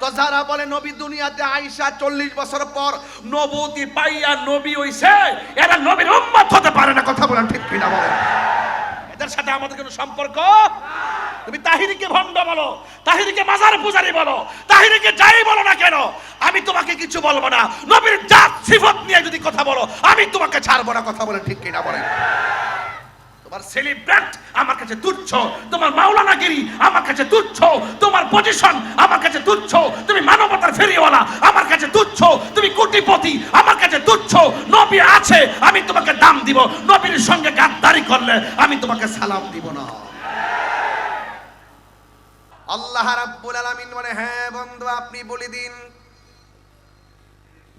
তো যারা বলে নবী দুনিয়াতে আইসা চল্লিশ বছর পর নবতী পাইয়া নবী হইছে, এরা নবীর উম্মত হতে পারে না, কথা বলেন ঠিক কিনা বলেন। এদের সাথে আমাদের কোনো সম্পর্ক? তুমি তাহিরিকে ভণ্ড বলো, তাহিরিকে মাজার পূজারি বলো, তাহিরিকে যাই বলো না কেন, আমি তোমাকে কিছু বলব না। নবীর জাত, সিফত নিয়ে যদি কথা বলো, আমি তোমাকে ছাড়বো না, কথা বলে ঠিক কিনা বলেন। তোমার সেলিব্রেট আমার কাছে তুচ্ছ। তোমার মাওলানাগিরি আমার কাছে তুচ্ছ। তোমার পজিশন আমার কাছে তুচ্ছ। তুমি মানবতার ফেরিওয়ালা আমার কাছে তুচ্ছ। তুমি কোটিপতি আমার কাছে তুচ্ছ। নবী আছে, আমি তোমাকে দাম দিব। নবীর সঙ্গে গাদ্দারি করলে আমি তোমাকে সালাম দিব না। আল্লাহ রাব্বুল আলামিন বলে হ্যাঁ বন্ধু, আপনি বলে দিন।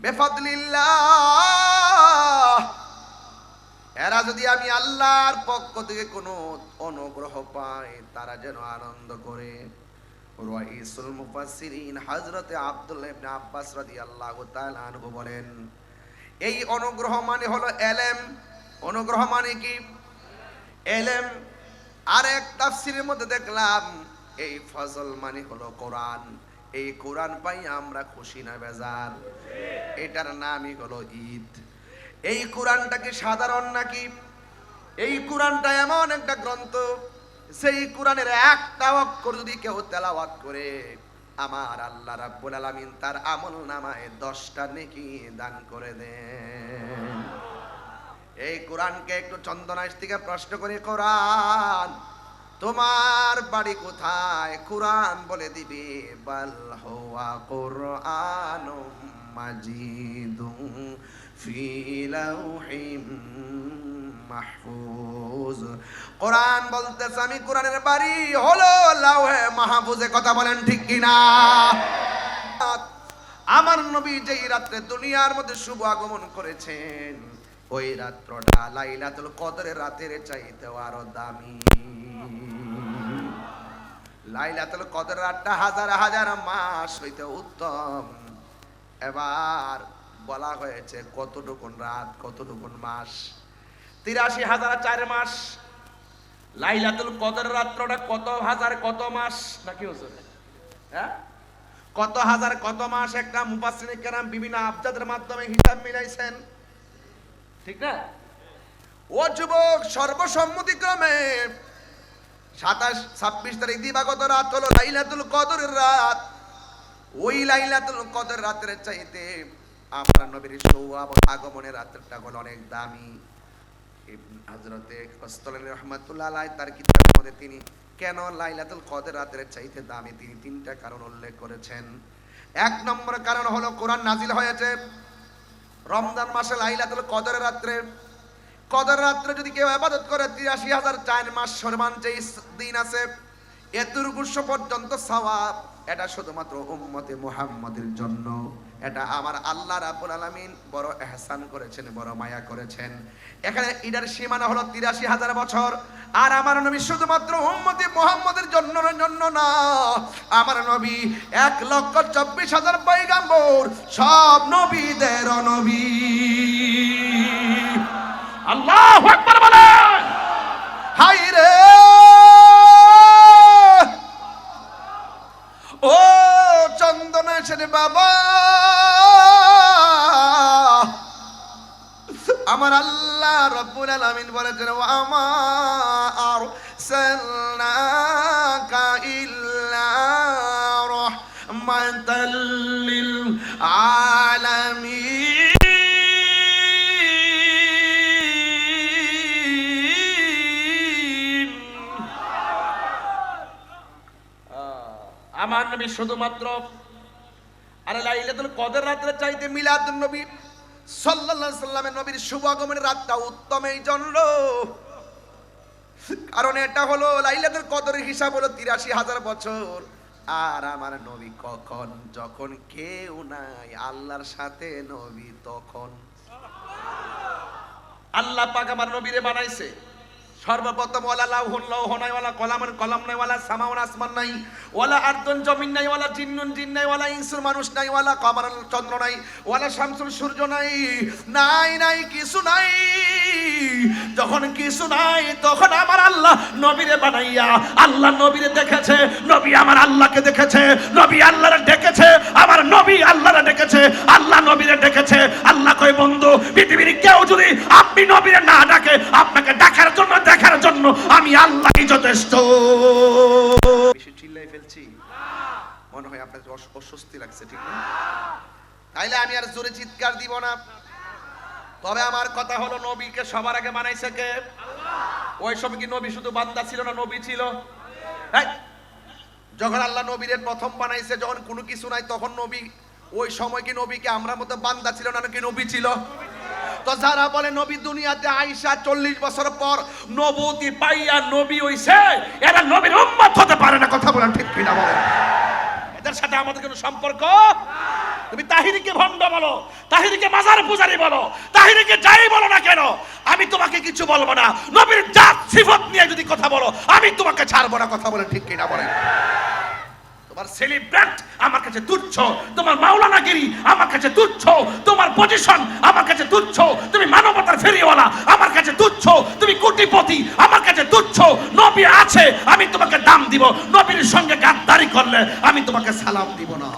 বেফাদলিল্লাহ এরা যদি আমি আল্লাহর পক্ষ থেকে কোনো অনুগ্রহ পায় তারা যেন আনন্দ করে। রাইসুল মুফাসসিরিন হযরতে আব্দুল্লাহ ইবনে আব্বাস রাদিয়াল্লাহু তাআলা আনহু বলেন, এই অনুগ্রহ মানে হলো এলেম। অনুগ্রহ মানে কি? এলেম। আর এক তাফসিরের মধ্যে দেখলাম, এই ফজল মানে হলো কোরআন। এই কোরআন পাই আমরা খুশি না বেজার। এটার নামই হলো ঈদ। এই কোরআনটা কি সাধারণ নাকি? এই কোরআনটা এমন একটা গ্রন্থ, সেই কোরআনের একটা অক্ষর যদি কেউ তেলাওয়াত করে, আমার আল্লাহ রাব্বুল আলামিন তার আমল নামায় দশটা নেকি দান করে দেন। এই কোরআনকে একটু চন্দনাইশ থেকে প্রশ্ন করে, কোরআন, তোমার বাড়ি কোথায়? কোরআন বলে দিবে, বাল হুয়া কোরআনুম মাজিদুম ফি লাউহিম মাহফুজ কোরআন বলতেছে, আমি কোরআনের বাড়ি হলো লাউহে মাহফুজে, কথা বলেন ঠিক কিনা আমার নবী যেই রাত্রে দুনিয়ার মধ্যে শুভ আগমন করেছেন, ওই রাত্রটা লাইলাতুল কদরের রাতের চাইতেও আরও দামি। লাইলাতুল কদর রাতটা হাজার হাজার মাস হইতে উত্তম। এবার বলা হয়েছে কতটুকুন রাত, কতটুকুন মাস? তিরাশি হাজার চার মাস। লাইলাতুল কদর রাত্রটা কত হাজার কত মাস? নাকি হ্যাঁ? কত হাজার কত মাস একটা মুফাসসিরিন কেরাম বিভিন্ন আবজাদের মাধ্যমে হিসাব মিলাইছেন। ঠিক না? ও যুবক, সর্বসম্মতিক্রমে সাতাশ, ছাব্বিশ তারিখ দিবাগত রাত হলো লাইলাতুল কদরের রাত। ওই লাইলাতুল কদর রাতের চাইতে আমার নবীর সৌয়াব আগমনের রাতটা হলো অনেক দামি। হজরতে কস্তলানি আলাই তার কিতাবের মধ্যে তিনি কেন লাইলাতুল কদের রাতের চাইতে দামি? তিনি তিনটা কারণ উল্লেখ করেছেন। এক নম্বর কারণ হলো কোরআন নাজিল হয়েছে। রমজান মাসে লাইলাতুল কদর রাত্রে কদর রাত্রে যদি কেউ আবাদত করে, তিরাশি হাজার চার মাস সরমান যে দিন আছে এতটুকু পর্যন্ত সওয়াব, এটা শুধুমাত্র উম্মতে মুহাম্মাদের জন্য। এটা আমার আল্লাহ রাব্বুল আলামিন বড় এহসান করেছেন বড় মায়া করেছেন। এখানে ইডার সীমানা হলো তিরাশি হাজার বছর। আর আমার নবী শুধুমাত্র উম্মতে মুহাম্মাদের জন্য জন্য না আমার নবী এক লক্ষ চব্বিশ হাজার পয়গাম্বর সব নবীদের নবী। আল্লাহ বলেন। হাই রে ও চন্দনেশের বাবা। আমার আল্লাহ রব্বুল আলামিন বলেছেন ও আমার সাল্লাকা ইল্লা রাহমাতাল আমার নবী শুধুমাত্র আরে লাইলাতুল চাইতে মিলাদুন নবী সাল্লামের নবীর শুভ আগমনের রাতটা উত্তম এই জন্য কারণ এটা হলো লাইলাতুল কদরের হিসাব হলো তিরাশি হাজার বছর। আর আমার নবী কখন? যখন কেউ নাই, আল্লাহর সাথে নবী তখন। আল্লাহ পাক আমার নবীরে বানাইছে। সর্বপ্রথম ওয়ালা লাউহুন, লৌহ নাই, ওয়ালা কলামন কলম নাই, ওয়ালা সামাউন, আসমান নাই, ওয়ালা আর্দন, জমিন নাই, ওয়ালা জিন্নুন, জিন নাই, ওয়ালা ইনসুর মানুষ নাই, ওয়ালা কমর চন্দ্র নাই, ওয়ালা শামসুল সূর্য নাই নাই নাই, কিছু নাই। যখন কিছু নাই, তখন আমার আল্লাহ নবীরে বানাইয়া, আল্লাহ নবীরে দেখেছে, নবী আমার আল্লাহকে দেখেছে, নবী আল্লাহরে ডেকেছে, আমার নবী আল্লাহরে ডেকেছে, আল্লাহ নবীরে ডেকেছে। আল্লাহ কই বন্ধু, পৃথিবীর কেউ যদি আপনি নবীরে না ডাকে, আপনাকে ডাকার জন্য দেখার জন্য আমি আল্লাহই যথেষ্ট। চিল্লাই ফেলছি মনে হয় আপনার অস্বস্তি লাগছে, ঠিক না? তাইলে আমি আর জোরে চিৎকার দিব না। তবে আমার কথা হলো, নবীকে সবার আগে বানাইছে কে? ওই সময় কি নবী শুধু বান্দা ছিল না, নবী ছিল? যখন আল্লাহ নবীর প্রথম বানাইছে, যখন কোনো কিছু নাই, তখন নবী, ওই সময় কি নবীকে আমরা মতো বান্দা ছিল না, নাকি নবী ছিল? তো যারা বলে নবী দুনিয়াতে আইসা চল্লিশ বছর পর নবতী পাইয়া নবী হইছে, এরা নবীর উম্মত হতে পারে না, কথা বলেন ঠিক কিনা বলেন। এদের সাথে আমাদের কোনো সম্পর্ক? তুমি তাহিরিকে ভণ্ড বলো, তাহিরিকে মাজার পূজারি বলো, তাহিরিকে যাই বলো না কেন, আমি তোমাকে কিছু বলব না। নবীর জাত, সিফত নিয়ে যদি কথা বলো, আমি তোমাকে ছাড়বো না, কথা বলে ঠিক কিনা বলেন। তোমার সেলিব্রেট আমার কাছে তুচ্ছ, তোমার আমার কাছে তুচ্ছ, তোমার পজিশন আমার কাছে তুচ্ছ, তুমি মানবতার ফেরিওয়ালা আমার কাছে তুচ্ছ, তুমি কোটিপতি আমার কাছে তুচ্ছ, নবী আছে, আমি তোমাকে দাম দিব, নবীর সঙ্গে গাদ্দারি করলে আমি তোমাকে সালাম দিব না।